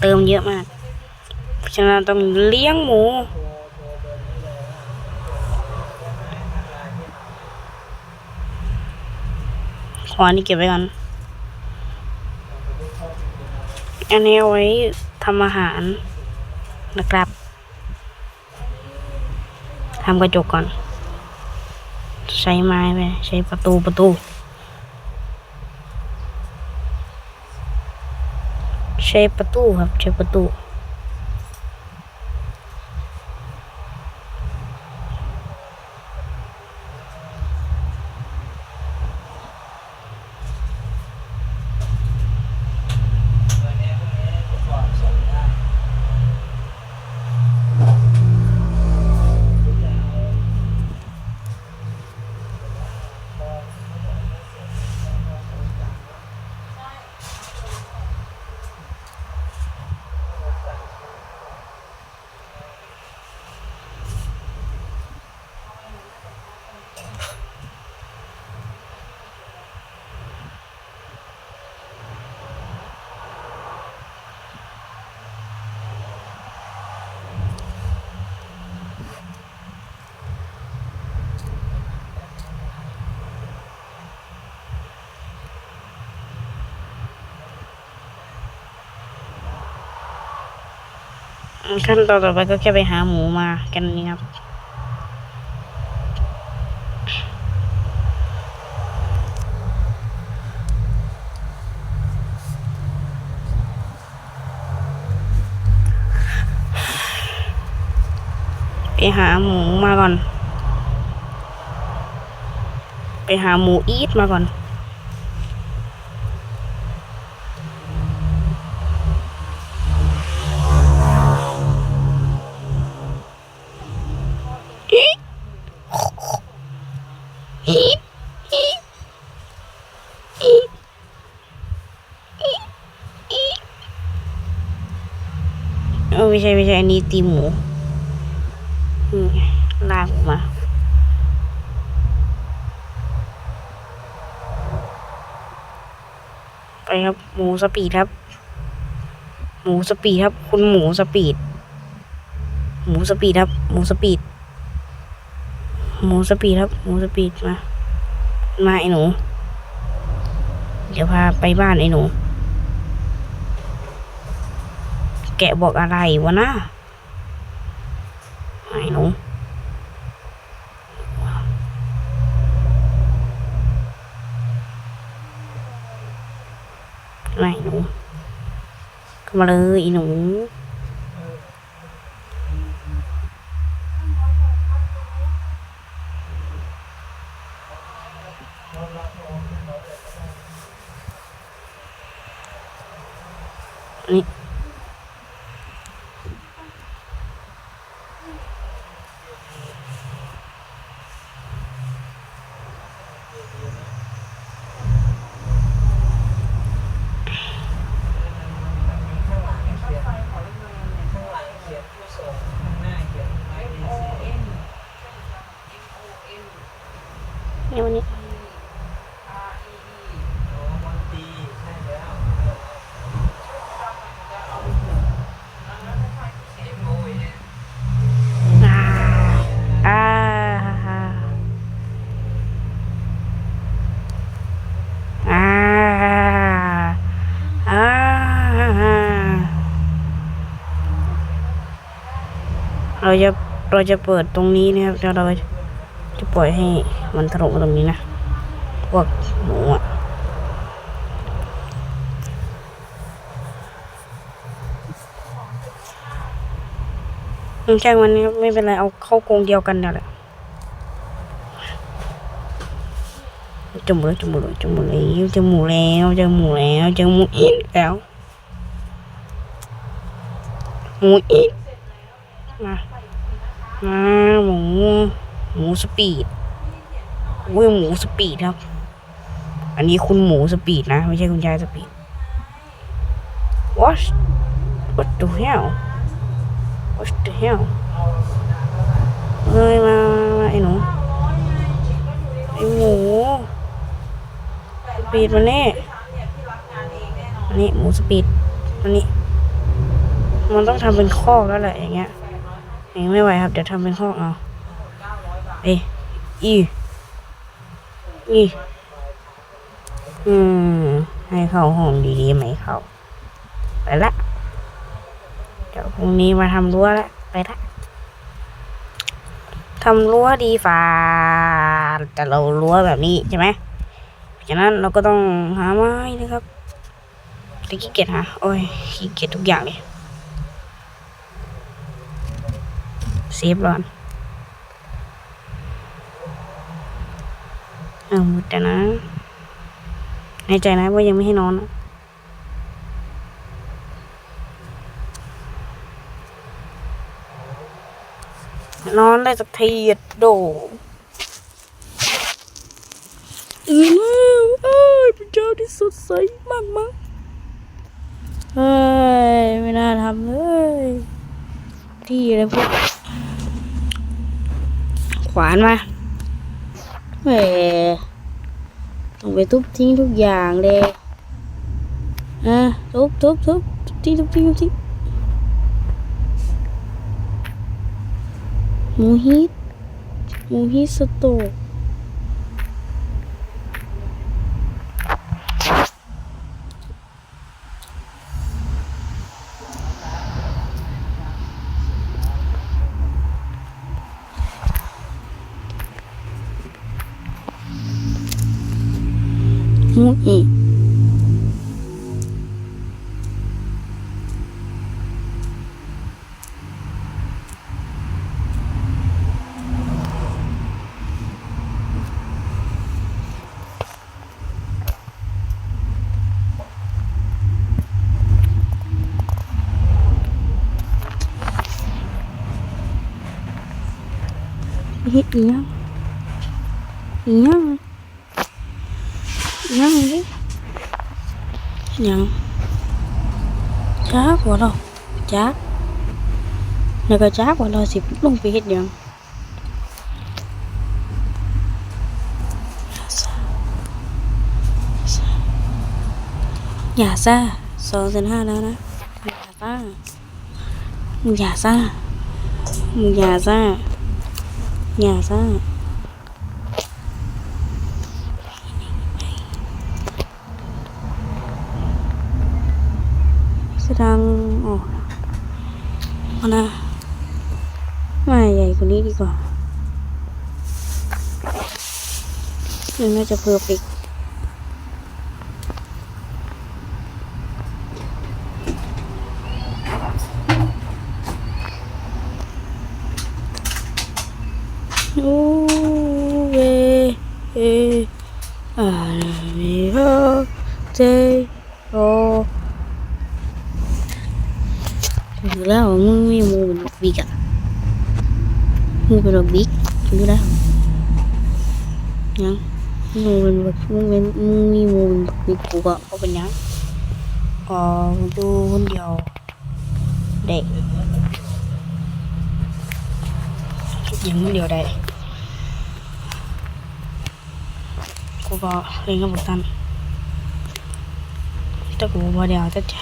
เติมเยอะมากฉะนั้นต้องเลี้ยงหมูขออันนี้เก็บไว้ก่อน อันนี้เอาไว้ทำอาหารนะครับทำกระจกก่อน ใช้ไม้ไป ใช้ประตูประตู ใช้ประตูครับ ใช้ประตู ขั้นตอนต่อไปก็แค่ไปหาหมูมากันนี่ครับ ไปหาหมูมาก่อน ไปหาหมูอีทมาก่อน เออไม่ใช่ไม่ใช่อันนี้ตีหมูลากออกมาไปครับ หมูสปีดครับ หมูสปีดครับ คุณหมูสปีด หมูสปีดครับ หมูสปีด หมูสปีดครับ หมูสปีดมา มาไอ้หนู เดี๋ยวพาไปบ้านไอ้หนู แกะบอกอะไรวะนะไอ้หนูไอ้หนูเข้ามาเลยไอ้หนู นี่วันนี้ อ่าอ่าอ่าอ่า เราจะเราจะเปิดตรงนี้นะครับแล้วเราจะปล่อยให้มันถล่มาตรงนี้นะพวกหนูอะอืมช่างมันนะครับไม่เป็นไรเอาเข้ากรงเดียวกันเดี๋ยแหละจมูกแล้วจมูกแล้วจมูกแล้วจมูกแล้วจมูกแล้วจมูกอีกแล้วหมูอีกมา มาหมู หมูสปีดอุ้ยหมูสปีดครับ อันนี้คุณหมูสปีดนะ ไม่ใช่คุณยายสปีด what what the hell what the hell เฮ้ยมามามาไอ้หนูไอ้หมูสปีดมาเนี่อันนี้หมูสปีดอันนี้มันต้องทำเป็นคอกแล้วแหละอย่างเงี้ย อย่ไม่ไหวครับ เดี๋ยวทำเป็นคอกเอาเอ้อีอีอืม ให้เข้าห้องดีๆไหมเข้าไปละ เดี๋ยวพรุ่งนี้มาทำรั้วละ ไปละทำรั้วดีฝ่าแต่เรารั้วแบบนี้ใช่ไหมฉะนั้นเราก็ต้องหาไม้นะครับแต่ขี้เกียจหาโอ้ยขี้เกียจทุกอย่างเลยเซฟร้อนเอาหมดแต่นะในใจนะว่ายังไม่ให้นอนนะนอนได้สักทีอะโดตื่นแล้วเอ้ยเป็นเจ้าที่สดใสมากมากเฮ้ย ไม่น่าทำเลย ที่อะไรพวก ขวานมาแหมต้องไปทุบทิ้งทุกอย่างเลยอะทุบทุบทุบทิ้งทุบทิ้งทุบทิ้งมูฮิตมูฮิตสโตก ฮิตอีหยังอีหยังอีหยังดิอีหยังจักว่าเราจักแล้วก็จักว่า หยังอย่าซ่าสองแสนแล้วนะอย่าซ่างออย่าซ่าอย่าซ่าแสดงออกเอานะไม่ใหญ่กว่านี้ดีกว่ามันน่าจะเพอร์เฟกอ้เวเออาเมโอ เจโอรู้แล้วว่ามึงมีมูเป็นบักบิ๊กอะมึงเป็นบักบิ๊กรู้แล้วยังมึงเป็นบักมึงเป็นมึงมีมูเป็นบักบิ๊กกูก็เขาเป็นยังอ๋อดูคนเดียวเด็กยิงคนเดียวได้กูก็เล่นกับบุกตัน แต่กูบ่เดียวแต่ใจ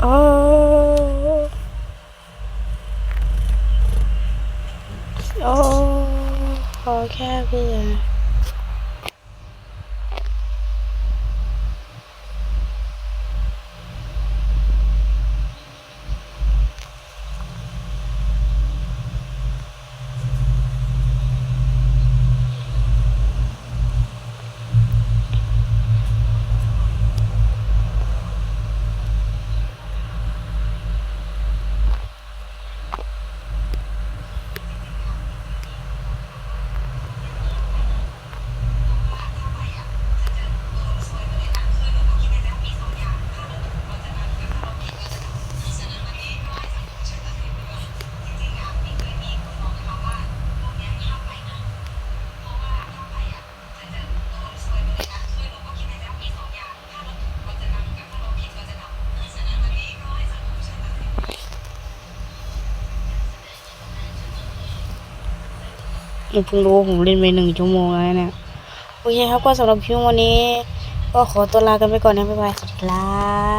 เโอ้โอ้ข อแผมเพิ่งรู้ผมเล่นไปหนึ่งชั่วโมงแล้วเนี่ยโอเคครับก็สำหรับคลิปวันนี้ ก็ขอตัวลากันไปก่อนนะบ๊ายบายสวัสดีครับ